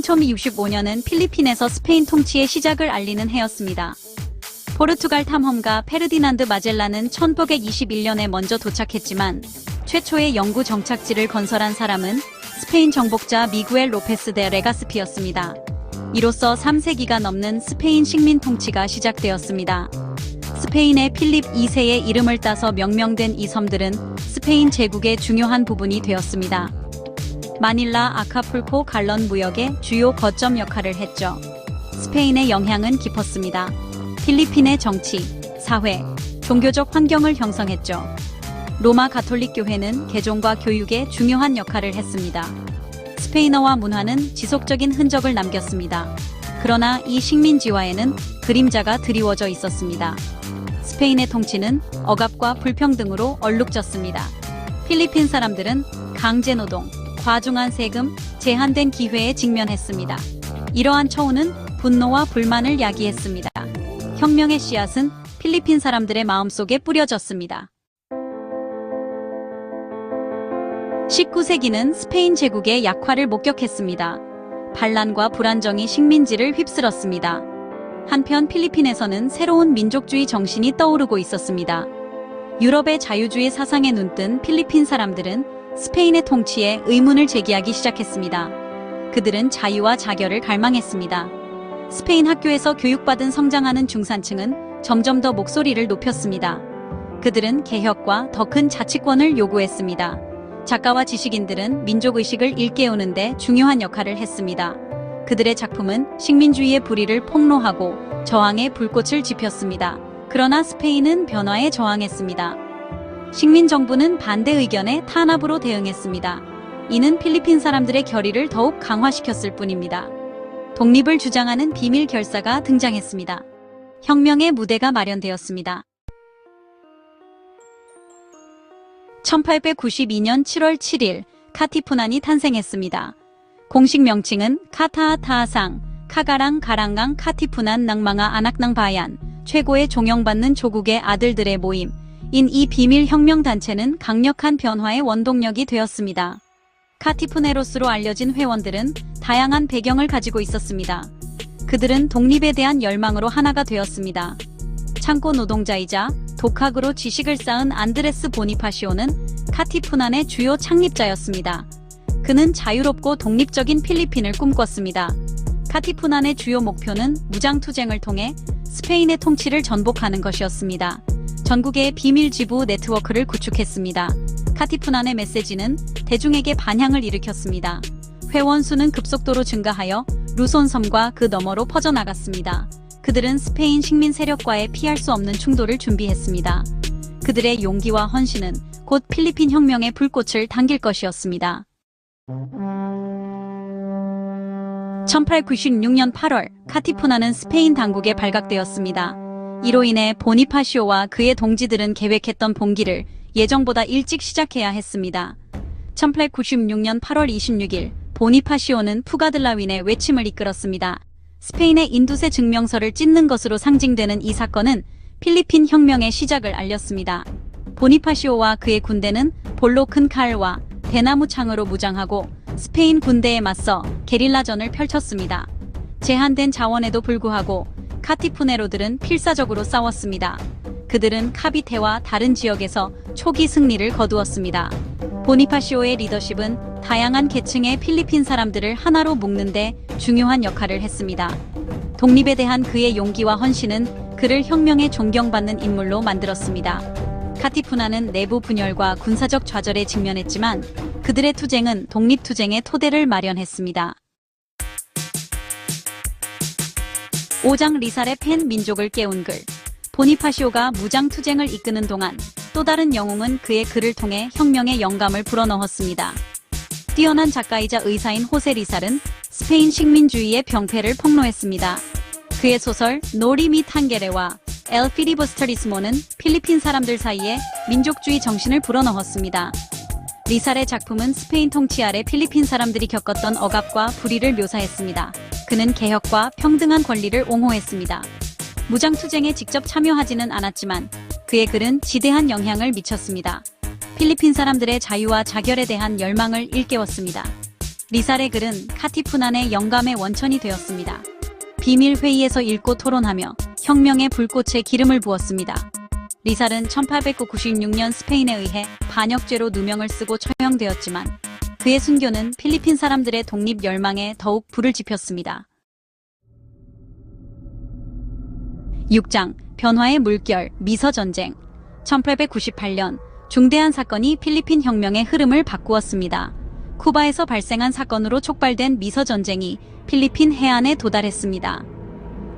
1965년은 필리핀에서 스페인 통치의 시작을 알리는 해였습니다. 포르투갈 탐험가 페르디난드 마젤란은 1521년에 먼저 도착했지만 최초의 영구 정착지를 건설한 사람은 스페인 정복자 미구엘 로페스 데 레가스피였습니다. 이로써 3세기가 넘는 스페인 식민 통치가 시작되었습니다. 스페인의 필립 2세의 이름을 따서 명명된 이 섬들은 스페인 제국의 중요한 부분이 되었습니다. 마닐라, 아카풀코, 갈런 무역의 주요 거점 역할을 했죠. 스페인의 영향은 깊었습니다. 필리핀의 정치, 사회, 종교적 환경을 형성했죠. 로마 가톨릭 교회는 개종과 교육에 중요한 역할을 했습니다. 스페인어와 문화는 지속적인 흔적을 남겼습니다. 그러나 이 식민지화에는 그림자가 드리워져 있었습니다. 스페인의 통치는 억압과 불평등으로 얼룩졌습니다. 필리핀 사람들은 강제 노동, 과중한 세금, 제한된 기회에 직면했습니다. 이러한 처우는 분노와 불만을 야기했습니다. 혁명의 씨앗은 필리핀 사람들의 마음속에 뿌려졌습니다. 19세기는 스페인 제국의 약화를 목격했습니다. 반란과 불안정이 식민지를 휩쓸었습니다. 한편 필리핀에서는 새로운 민족주의 정신이 떠오르고 있었습니다. 유럽의 자유주의 사상에 눈뜬 필리핀 사람들은 스페인의 통치에 의문을 제기하기 시작했습니다. 그들은 자유와 자결을 갈망했습니다. 스페인 학교에서 교육받은 성장하는 중산층은 점점 더 목소리를 높였습니다. 그들은 개혁과 더 큰 자치권을 요구했습니다. 작가와 지식인들은 민족의식을 일깨우는데 중요한 역할을 했습니다. 그들의 작품은 식민주의의 불의를 폭로하고 저항의 불꽃을 지폈습니다. 그러나 스페인은 변화에 저항했습니다. 식민 정부는 반대 의견에 탄압으로 대응했습니다. 이는 필리핀 사람들의 결의를 더욱 강화시켰을 뿐입니다. 독립을 주장하는 비밀 결사가 등장했습니다. 혁명의 무대가 마련되었습니다. 1892년 7월 7일 카티푸난이 탄생했습니다. 공식 명칭은 카타타상, 카가랑 가랑강 카티푸난 낭망아 아낙낭 바얀, 최고의 존경받는 조국의 아들들의 모임, 인 이 비밀 혁명 단체는 강력한 변화의 원동력이 되었습니다. 카티푸네로스로 알려진 회원들은 다양한 배경을 가지고 있었습니다. 그들은 독립에 대한 열망으로 하나가 되었습니다. 창고 노동자이자 독학으로 지식을 쌓은 안드레스 보니파시오는 카티푸난의 주요 창립자였습니다. 그는 자유롭고 독립적인 필리핀을 꿈꿨습니다. 카티푸난의 주요 목표는 무장투쟁을 통해 스페인의 통치를 전복하는 것이었습니다. 전국의 비밀 지부 네트워크를 구축했습니다. 카티푸난의 메시지는 대중에게 반향을 일으켰습니다. 회원 수는 급속도로 증가하여 루손섬과 그 너머로 퍼져나갔습니다. 그들은 스페인 식민 세력과의 피할 수 없는 충돌을 준비했습니다. 그들의 용기와 헌신은 곧 필리핀 혁명의 불꽃을 당길 것이었습니다. 1896년 8월 카티푸나는 스페인 당국에 발각되었습니다. 이로 인해 보니파시오와 그의 동지들은 계획했던 봉기를 예정보다 일찍 시작해야 했습니다. 1896년 8월 26일 보니파시오는 푸가들라윈의 외침을 이끌었습니다. 스페인의 인두세 증명서를 찢는 것으로 상징되는 이 사건은 필리핀 혁명의 시작을 알렸습니다. 보니파시오와 그의 군대는 볼로 큰 칼과 대나무 창으로 무장하고 스페인 군대에 맞서 게릴라전을 펼쳤습니다. 제한된 자원에도 불구하고 카티푸네로들은 필사적으로 싸웠습니다. 그들은 카비테와 다른 지역에서 초기 승리를 거두었습니다. 보니파시오의 리더십은 다양한 계층의 필리핀 사람들을 하나로 묶는데 중요한 역할을 했습니다. 독립에 대한 그의 용기와 헌신은 그를 혁명에 존경받는 인물로 만들었습니다. 카티푸나는 내부 분열과 군사적 좌절에 직면했지만 그들의 투쟁은 독립투쟁의 토대를 마련했습니다. 오장 리살의 팬 민족을 깨운 글. 보니파시오가 무장투쟁을 이끄는 동안 또 다른 영웅은 그의 글을 통해 혁명의 영감을 불어넣었습니다. 뛰어난 작가이자 의사인 호세 리살은 스페인 식민주의의 병폐를 폭로했습니다. 그의 소설 노리 미 탄게레와 엘 피리버스터리스모는 필리핀 사람들 사이에 민족주의 정신을 불어넣었습니다. 리살의 작품은 스페인 통치 아래 필리핀 사람들이 겪었던 억압과 불의를 묘사했습니다. 그는 개혁과 평등한 권리를 옹호했습니다. 무장투쟁에 직접 참여하지는 않았지만 그의 글은 지대한 영향을 미쳤습니다. 필리핀 사람들의 자유와 자결에 대한 열망을 일깨웠습니다. 리살의 글은 카티푸난의 영감의 원천이 되었습니다. 비밀 회의에서 읽고 토론하며 혁명의 불꽃에 기름을 부었습니다. 리살은 1896년 스페인에 의해 반역죄로 누명을 쓰고 처형되었지만 그의 순교는 필리핀 사람들의 독립 열망에 더욱 불을 지폈습니다. 6장 변화의 물결 미서 전쟁 1898년 중대한 사건이 필리핀 혁명의 흐름을 바꾸었습니다. 쿠바에서 발생한 사건으로 촉발된 미서 전쟁이 필리핀 해안에 도달했습니다.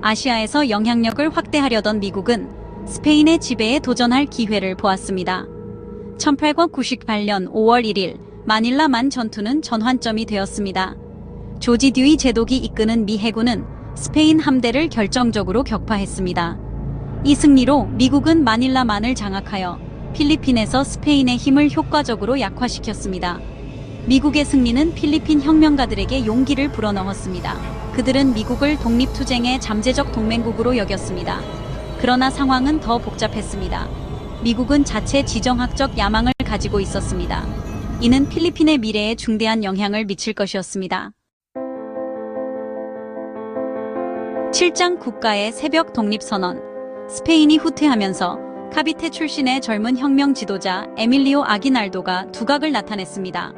아시아에서 영향력을 확대하려던 미국은 스페인의 지배에 도전할 기회를 보았습니다. 1898년 5월 1일 마닐라 만 전투는 전환점이 되었습니다. 조지 듀이 제독이 이끄는 미 해군은 스페인 함대를 결정적으로 격파했습니다. 이 승리로 미국은 마닐라만을 장악하여 필리핀에서 스페인의 힘을 효과적으로 약화시켰습니다. 미국의 승리는 필리핀 혁명가들에게 용기를 불어넣었습니다. 그들은 미국을 독립투쟁의 잠재적 동맹국으로 여겼습니다. 그러나 상황은 더 복잡했습니다. 미국은 자체 지정학적 야망을 가지고 있었습니다. 이는 필리핀의 미래에 중대한 영향을 미칠 것이었습니다. 7장 국가의 새벽 독립선언 스페인이 후퇴하면서 카비테 출신의 젊은 혁명 지도자 에밀리오 아기날도가 두각을 나타냈습니다.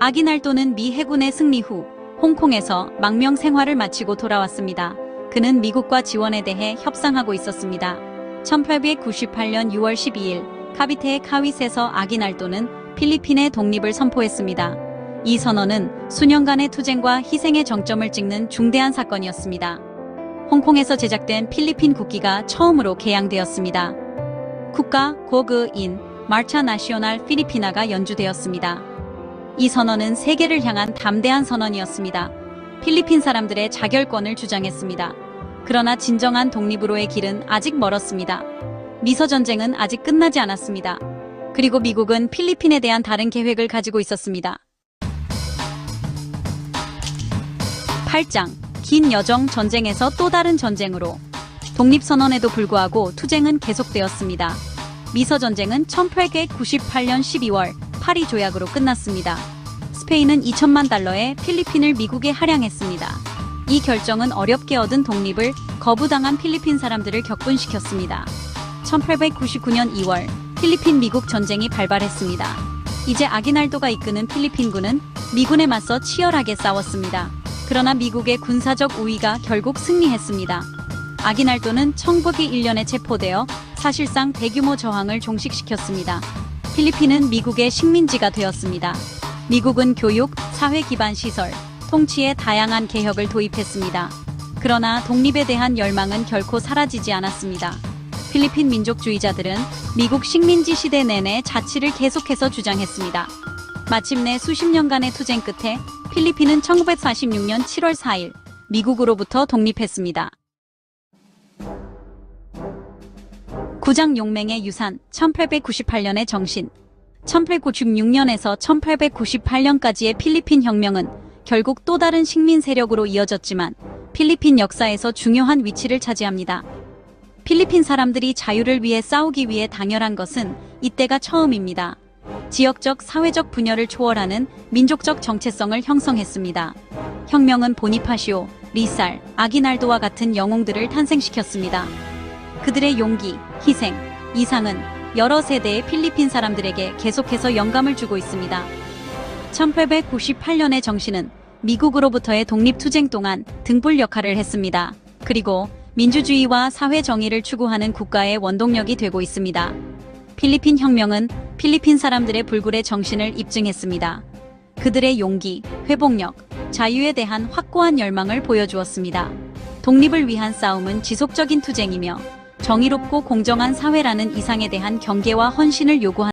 아기날도는 미 해군의 승리 후 홍콩에서 망명 생활을 마치고 돌아왔습니다. 그는 미국과 지원에 대해 협상하고 있었습니다. 1898년 6월 12일 카비테의 카윗에서 아기날도는 필리핀의 독립을 선포했습니다. 이 선언은 수년간의 투쟁과 희생의 정점을 찍는 중대한 사건이었습니다. 홍콩에서 제작된 필리핀 국기가 처음으로 개양되었습니다. 국가 고그인 마차 나시오날 필리피나가 연주되었습니다. 이 선언은 세계를 향한 담대한 선언이었습니다. 필리핀 사람들의 자결권을 주장했습니다. 그러나 진정한 독립으로의 길은 아직 멀었습니다. 미서 전쟁은 아직 끝나지 않았습니다. 그리고 미국은 필리핀에 대한 다른 계획을 가지고 있었습니다. 8장 긴 여정 전쟁에서 또 다른 전쟁으로 독립선언에도 불구하고 투쟁은 계속되었습니다. 미서 전쟁은 1898년 12월 파리 조약으로 끝났습니다. 스페인은 2천만 달러의 필리핀을 미국에 할양했습니다. 이 결정은 어렵게 얻은 독립을 거부당한 필리핀 사람들을 격분시켰습니다. 1899년 2월 필리핀 미국 전쟁이 발발했습니다. 이제 아기날도가 이끄는 필리핀군은 미군에 맞서 치열하게 싸웠습니다. 그러나 미국의 군사적 우위가 결국 승리했습니다. 아기날도는 1901년에 체포되어 사실상 대규모 저항을 종식시켰습니다. 필리핀은 미국의 식민지가 되었습니다. 미국은 교육, 사회 기반 시설, 통치에 다양한 개혁을 도입했습니다. 그러나 독립에 대한 열망은 결코 사라지지 않았습니다. 필리핀 민족주의자들은 미국 식민지 시대 내내 자치를 계속해서 주장했습니다. 마침내 수십 년간의 투쟁 끝에 필리핀은 1946년 7월 4일 미국으로부터 독립했습니다. 구장 용맹의 유산 1898년의 정신 1896년에서 1898년까지의 필리핀 혁명은 결국 또 다른 식민 세력으로 이어졌지만 필리핀 역사에서 중요한 위치를 차지합니다. 필리핀 사람들이 자유를 위해 싸우기 위해 당열한 것은 이때가 처음입니다. 지역적 사회적 분열을 초월하는 민족적 정체성을 형성했습니다. 혁명은 보니파시오, 리살, 아기날도와 같은 영웅들을 탄생시켰습니다. 그들의 용기, 희생, 이상은 여러 세대의 필리핀 사람들에게 계속해서 영감을 주고 있습니다. 1898년의 정신은 미국으로부터의 독립투쟁 동안 등불 역할을 했습니다. 그리고 민주주의와 사회 정의를 추구하는 국가의 원동력이 되고 있습니다. 필리핀 혁명은 필리핀 사람들의 불굴의 정신을 입증했습니다. 그들의 용기, 회복력, 자유에 대한 확고한 열망을 보여주었습니다. 독립을 위한 싸움은 지속적인 투쟁이며 정의롭고 공정한 사회라는 이상에 대한 경계와 헌신을 요구한